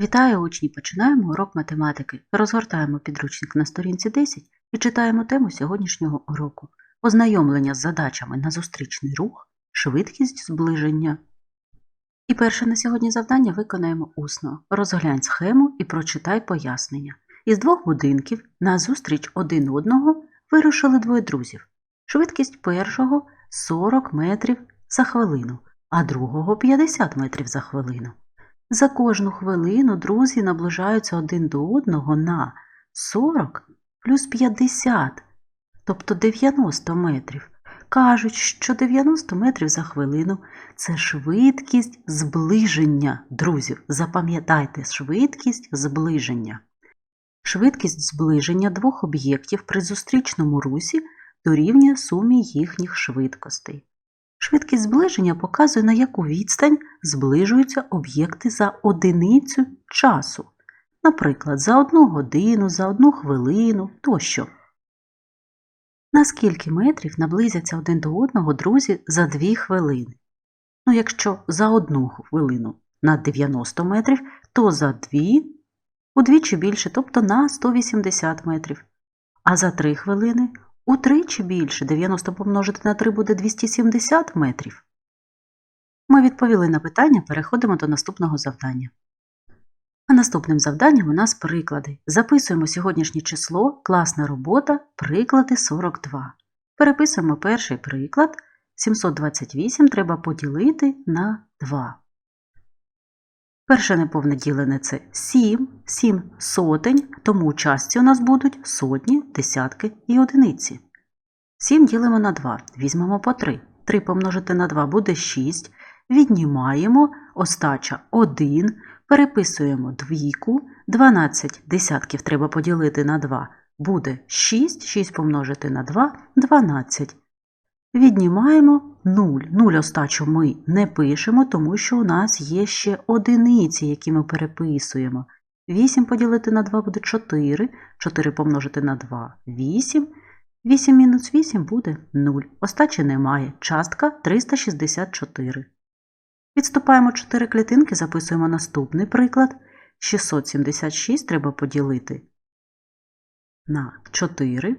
Вітаю учні! Починаємо урок математики. Розгортаємо підручник на сторінці 10 і читаємо тему сьогоднішнього уроку. Ознайомлення з задачами на зустрічний рух, швидкість зближення. І перше на сьогодні завдання виконаємо усно. Розглянь схему і прочитай пояснення. Із двох будинків на зустріч один одного вирушили двоє друзів. Швидкість першого 40 метрів за хвилину, а другого 50 метрів за хвилину. За кожну хвилину друзі наближаються один до одного на 40 плюс 50, тобто 90 метрів. Кажуть, що 90 метрів за хвилину це швидкість зближення друзів. Запам'ятайте, швидкість зближення. Швидкість зближення двох об'єктів при зустрічному русі дорівнює сумі їхніх швидкостей. Швидкість зближення показує, на яку відстань зближуються об'єкти за одиницю часу. Наприклад, за одну годину, за одну хвилину тощо. На скільки метрів наблизяться один до одного друзі за дві хвилини? Ну, якщо за одну хвилину на 90 метрів, то за дві удвічі більше, тобто на 180 метрів. А за три хвилини Утричі більше 90 помножити на 3 буде 270 метрів. Ми відповіли на питання, переходимо до наступного завдання. А наступним завданням у нас приклади. Записуємо сьогоднішнє число, класна робота, приклади 42. Переписуємо перший приклад. 728 треба поділити на 2. Перше неповне ділене це 7, 7 сотень, тому у частці у нас будуть сотні, десятки і одиниці. 7 ділимо на 2, візьмемо по 3. 3 помножити на 2 буде 6. Віднімаємо остача 1, переписуємо двійку, 12 десятків треба поділити на 2, буде 6, 6 помножити на 2 12. Віднімаємо 0. 0 остачу ми не пишемо, тому що у нас є ще одиниці, які ми переписуємо. 8 поділити на 2 буде 4, 4 помножити на 2 8. 8 мінус 8 буде 0. Остачі немає. Частка 364. Відступаємо 4 клітинки, записуємо наступний приклад. 676 треба поділити на 4.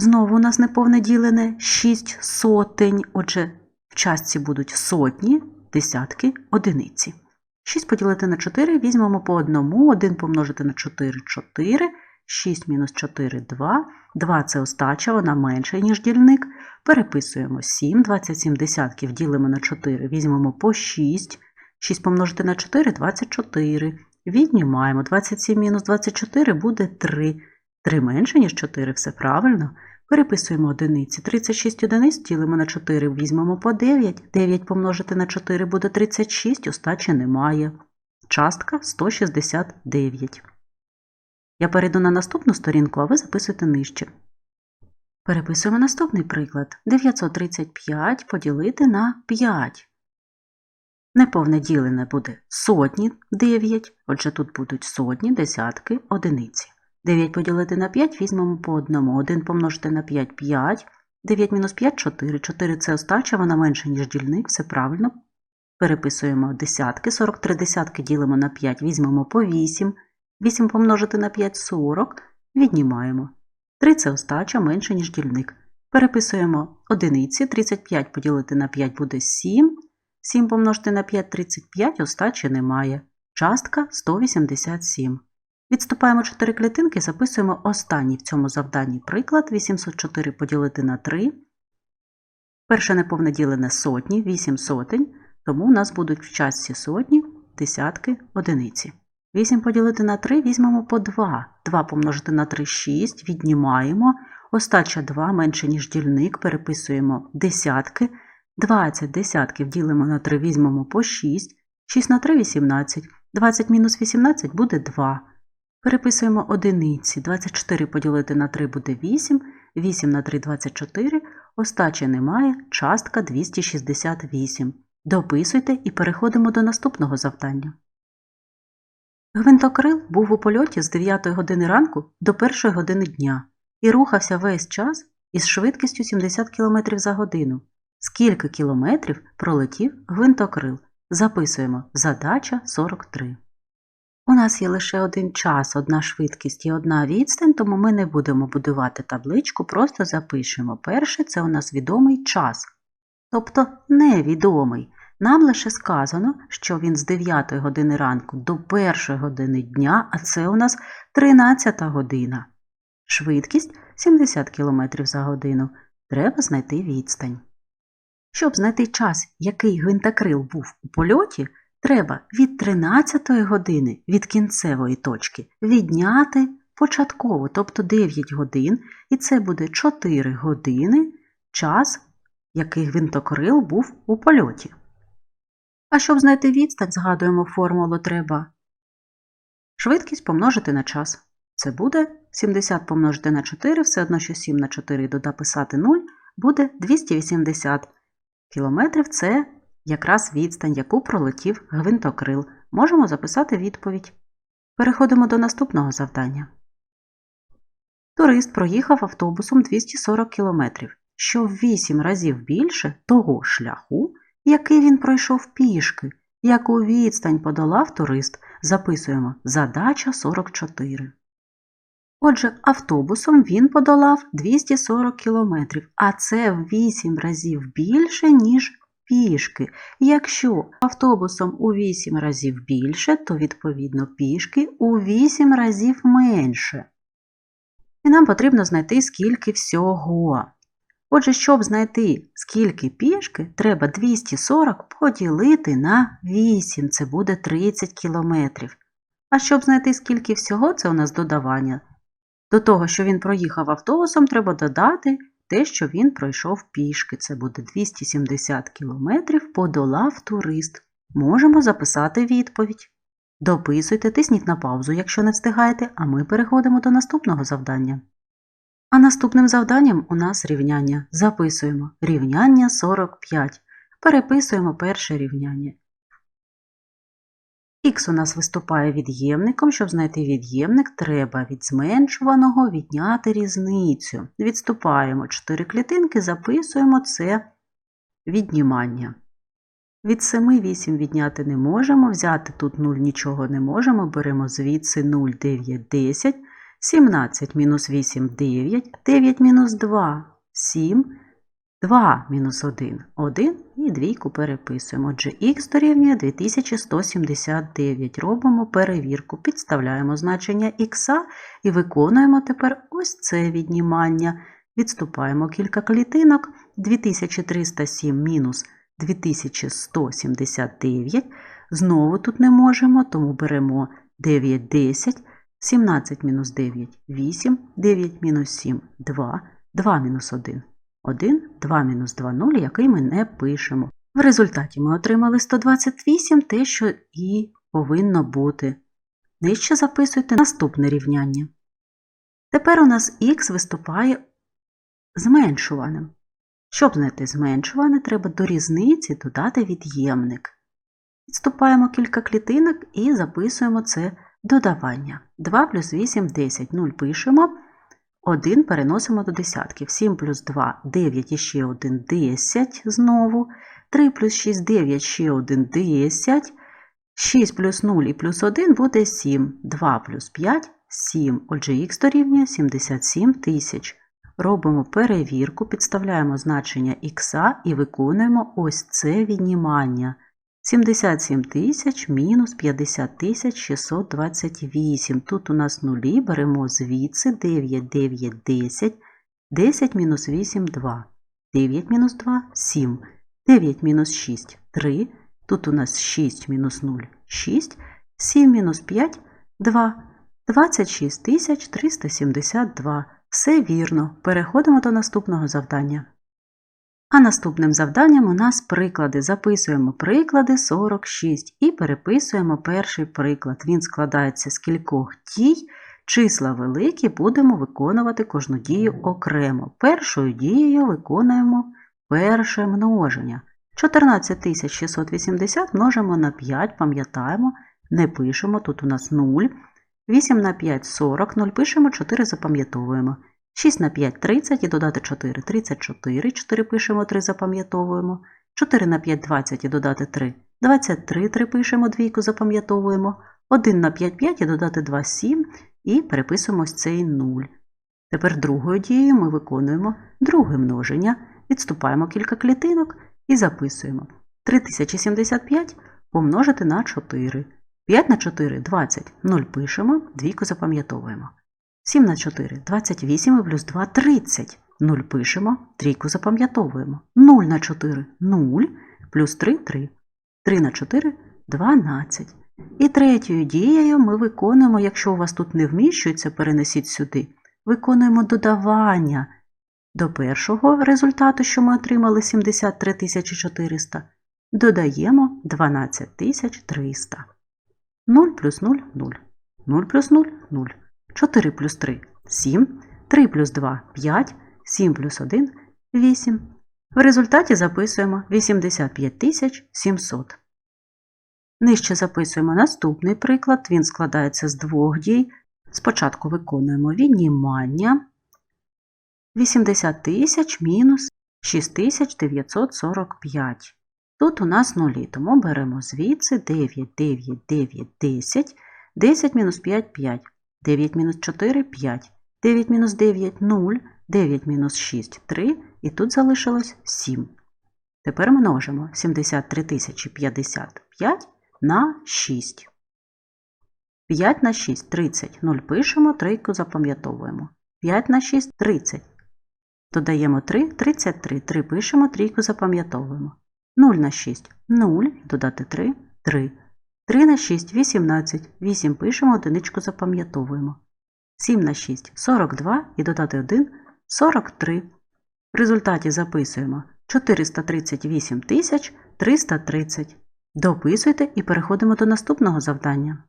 Знову у нас неповне ділене 6 сотень. Отже, в частці будуть сотні, десятки, одиниці. 6 поділити на 4 візьмемо по одному, 1 помножити на 4 4. 6 мінус 4 2. 2 це остача, вона менша, ніж дільник. Переписуємо 7, 27 десятків ділимо на 4, візьмемо по 6. 6 помножити на 4 24. Віднімаємо 27 мінус 24 буде 3. 3 менше, ніж 4, все правильно. Переписуємо одиниці. 36 одиниць ділимо на 4, візьмемо по 9. 9 помножити на 4 буде 36, остачі немає. Частка 169. Я перейду на наступну сторінку, а ви записуйте нижче. Переписуємо наступний приклад. 935 поділити на 5. Неповне ділене буде сотні 9, отже тут будуть сотні, десятки, одиниці. 9 поділити на 5 візьмемо по одному. 1 помножити на 5 5. 9 мінус 5 4. 4 це остача, вона менша, ніж дільник, все правильно. Переписуємо десятки. 43 десятки ділимо на 5, візьмемо по 8. 8 помножити на 5 40. Віднімаємо. 3 це остача менше, ніж дільник. Переписуємо одиниці. 35 поділити на 5 буде 7. 7 помножити на 5 35, остачі немає. Частка 187. Відступаємо 4 клітинки, записуємо останній в цьому завданні приклад 804 поділити на 3. Перше неповне ділене сотні, 8 сотень, тому у нас будуть в частці сотні, десятки, одиниці. 8 поділити на 3 візьмемо по 2. 2 помножити на 3 6, віднімаємо. Остача 2 менше, ніж дільник, переписуємо десятки. 20 десятків ділимо на 3, візьмемо по 6. 6 на 3 18. 20 мінус 18 буде 2. Переписуємо одиниці. 24 поділити на 3 буде 8, 8 на 3 24, остачі немає, частка 268. Дописуйте і переходимо до наступного завдання. Гвинтокрил був у польоті з 9 години ранку до 1 години дня і рухався весь час із швидкістю 70 км за годину. Скільки кілометрів пролетів гвинтокрил? Записуємо задача 43. У нас є лише один час, одна швидкість і одна відстань, тому ми не будемо будувати табличку, просто запишемо. Перше це у нас відомий час, тобто невідомий. Нам лише сказано, що він з 9 години ранку до 1 години дня, а це у нас 13 година. Швидкість 70 км за годину. Треба знайти відстань. Щоб знайти час, який гвинтокрил був у польоті, треба від 13 години від кінцевої точки відняти початково, тобто 9 годин, і це буде 4 години час, який гвинтокрил був у польоті. А щоб знайти відстань, згадуємо формулу треба швидкість помножити на час. Це буде 70 помножити на 4, все одно, що 7 на 4 додаписати 0, буде 280 кілометрів. Це якраз відстань, яку пролетів гвинтокрил. Можемо записати відповідь. Переходимо до наступного завдання. Турист проїхав автобусом 240 кілометрів, що в 8 разів більше того шляху, який він пройшов пішки, яку відстань подолав турист, записуємо задача 44. Отже, автобусом він подолав 240 кілометрів, а це в 8 разів більше, ніж пішки. Якщо автобусом у 8 разів більше, то відповідно пішки у 8 разів менше. І нам потрібно знайти скільки всього. Отже, щоб знайти скільки пішки, треба 240 поділити на 8, це буде 30 кілометрів. А щоб знайти скільки всього, це у нас додавання. До того, що він проїхав автобусом, треба додати те, що він пройшов пішки. Це буде 270 кілометрів подолав турист. Можемо записати відповідь. Дописуйте, тисніть на паузу, якщо не встигаєте, а ми переходимо до наступного завдання. А наступним завданням у нас рівняння. Записуємо рівняння 45. Переписуємо перше рівняння. Х у нас виступає від'ємником. Щоб знайти від'ємник, треба від зменшуваного відняти різницю. Відступаємо 4 клітинки, записуємо це віднімання. Від 7 8 відняти не можемо, взяти тут 0 нічого не можемо, беремо звідси 0, 9, 10, 17 мінус 8 9, 9 мінус 2 7, 2 мінус 1 1 і двійку переписуємо. Отже, х дорівнює 2179. Робимо перевірку, підставляємо значення х і виконуємо тепер ось це віднімання. Відступаємо кілька клітинок, 2307 мінус 2179. Знову тут не можемо, тому беремо 9, 10, 17 мінус 9 8, 9 мінус 7 2, 2 мінус 1 1, 2 мінус 2 0, який ми не пишемо. В результаті ми отримали 128, те, що і повинно бути. Нижче записуйте наступне рівняння. Тепер у нас х виступає зменшуваним. Щоб знайти зменшуване, треба до різниці додати від'ємник. Відступаємо кілька клітинок і записуємо це додавання. 2 плюс 8 10. 0 пишемо. 1 переносимо до десятків. 7 плюс 2 9 і ще 1 10 знову. 3 плюс 6 9 ще 1 10. 6 плюс 0 і плюс 1 буде 7. 2 плюс 5 7. Отже, х дорівнює 77 тисяч. Робимо перевірку, підставляємо значення х і виконуємо ось це віднімання. 77 тисяч мінус 50 тисяч 628. Тут у нас нулі, беремо звідси 9, 9, 10, 10 мінус 8 2, 9 мінус 2 7, 9 мінус 6 3, тут у нас 6 мінус 0 6, 7 мінус 5 2, 26 тисяч 372. Все вірно. Переходимо до наступного завдання. А наступним завданням у нас приклади. Записуємо приклади 46 і переписуємо перший приклад. Він складається з кількох дій. Числа великі будемо виконувати кожну дію окремо. Першою дією виконуємо перше множення. 14680 множимо на 5, пам'ятаємо, не пишемо, тут у нас 0. 8 на 5 40, 0 пишемо, 4 запам'ятовуємо. 6 на 5 30 і додати 4 34, 4 пишемо, 3 запам'ятовуємо. 4 на 5 20 і додати 3 23 3 пишемо, двійку запам'ятовуємо. 1 на 5 5 і додати 2 7 і переписуємо ось цей 0. Тепер другою дією ми виконуємо друге множення, відступаємо кілька клітинок і записуємо 3075 помножити на 4. 5 на 4 20. 0 пишемо, двійку запам'ятовуємо. 7 на 4 28 і плюс 2 30. 0 пишемо, трійку запам'ятовуємо. 0 на 4 0, плюс 3 3. 3 на 4 12. І третьою дією ми виконуємо, якщо у вас тут не вміщується, перенесіть сюди, виконуємо додавання до першого результату, що ми отримали 73 400, додаємо 12 300. 0 плюс 0 0. 0 плюс 0 0. 4 плюс 3 7. 3 плюс 2 5. 7 плюс 1 8. В результаті записуємо 85 700. Нижче записуємо наступний приклад. Він складається з двох дій. Спочатку виконуємо віднімання 80 тисяч мінус 6945. Тут у нас нулі, тому беремо звідси 9, 9, 9, 10, 10 мінус 5 5, 9 мінус 4 5, 9 мінус 9 0, 9 мінус 6 3 і тут залишилось 7. Тепер множимо 73 055 на 6. 5 на 6 30. 0 пишемо, трійку запам'ятовуємо. 5 на 6 30. Додаємо 3 33. 3 пишемо, трійку запам'ятовуємо. 0 на 6 0. Додати 3 3. 3 на 6 18. 8 пишемо, одиничку запам'ятовуємо. 7 на 6 42 і додати 1 43. В результаті записуємо 438 330. Дописуйте і переходимо до наступного завдання.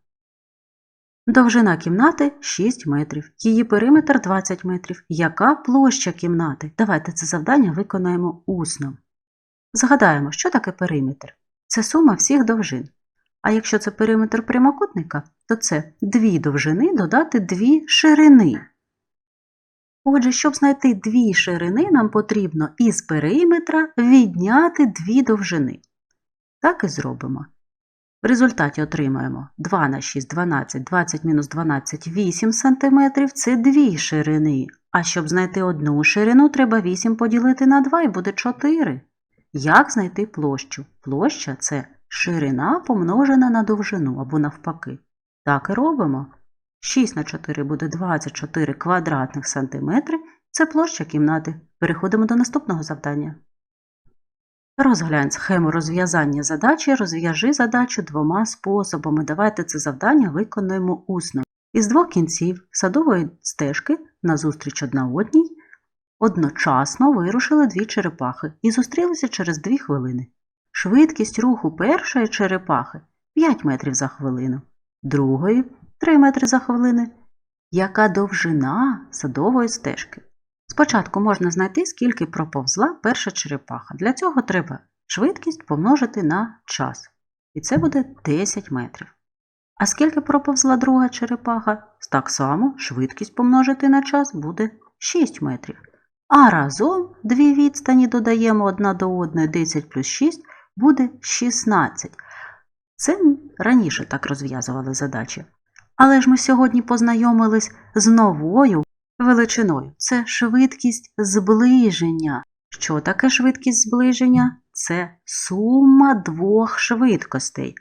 Довжина кімнати 6 метрів. Її периметр 20 метрів. Яка площа кімнати? Давайте це завдання виконаємо усно. Згадаємо, що таке периметр? Це сума всіх довжин. А якщо це периметр прямокутника, то це дві довжини додати дві ширини. Отже, щоб знайти дві ширини, нам потрібно із периметра відняти дві довжини. Так і зробимо. В результаті отримаємо 2 на 6 12, 20 мінус 12 8 см це дві ширини. А щоб знайти одну ширину, треба 8 поділити на 2 і буде 4. Як знайти площу? Площа це ширина помножена на довжину або навпаки. Так і робимо. 6 на 4 буде 24 квадратних сантиметри. Це площа кімнати. Переходимо до наступного завдання. Розглянь схему розв'язання задачі, розв'яжи задачу двома способами. Давайте це завдання виконуємо усно. Із двох кінців садової стежки назустріч одна одній одночасно вирушили дві черепахи і зустрілися через дві хвилини. Швидкість руху першої черепахи 5 метрів за хвилину, другої 3 метри за хвилину. Яка довжина садової стежки? Спочатку можна знайти, скільки проповзла перша черепаха. Для цього треба швидкість помножити на час. І це буде 10 метрів. А скільки проповзла друга черепаха? Так само швидкість помножити на час буде 6 метрів. А разом дві відстані додаємо одна до одної 10 плюс 6 буде 16. Це раніше так розв'язували задачі. Але ж ми сьогодні познайомились з новою величиною. Це швидкість зближення. Що таке швидкість зближення? Це сума двох швидкостей.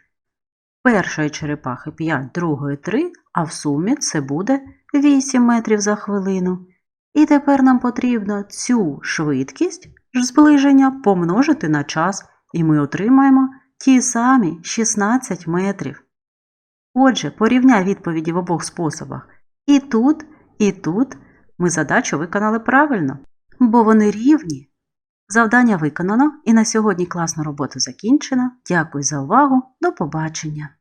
Першої черепахи 5, другої 3, а в сумі це буде 8 метрів за хвилину. І тепер нам потрібно цю швидкість зближення помножити на час, і ми отримаємо ті самі 16 метрів. Отже, порівняй відповіді в обох способах. І тут, і тут ми задачу виконали правильно, бо вони рівні. Завдання виконано і на сьогодні класну роботу закінчено. Дякую за увагу. До побачення!